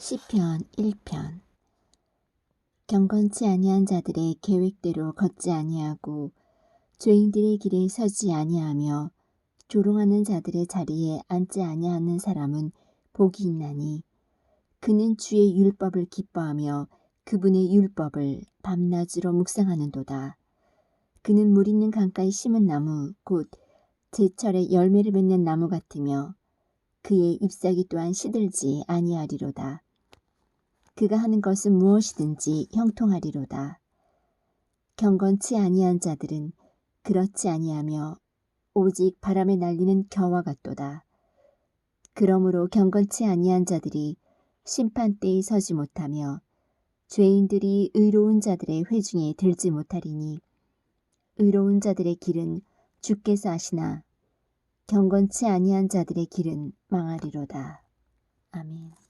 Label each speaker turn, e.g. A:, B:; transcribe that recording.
A: 시편 1편 경건치 아니한 자들의 계획대로 걷지 아니하고 죄인들의 길에 서지 아니하며 조롱하는 자들의 자리에 앉지 아니하는 사람은 복이 있나니 그는 주의 율법을 기뻐하며 그분의 율법을 밤낮으로 묵상하는도다. 그는 물 있는 강가에 심은 나무 곧 제철에 열매를 맺는 나무 같으며 그의 잎사귀 또한 시들지 아니하리로다. 그가 하는 것은 무엇이든지 형통하리로다. 경건치 아니한 자들은 그렇지 아니하며 오직 바람에 날리는 겨와 같도다. 그러므로 경건치 아니한 자들이 심판대에 서지 못하며 죄인들이 의로운 자들의 회중에 들지 못하리니 의로운 자들의 길은 주께서 하시나 경건치 아니한 자들의 길은 망하리로다. 아멘.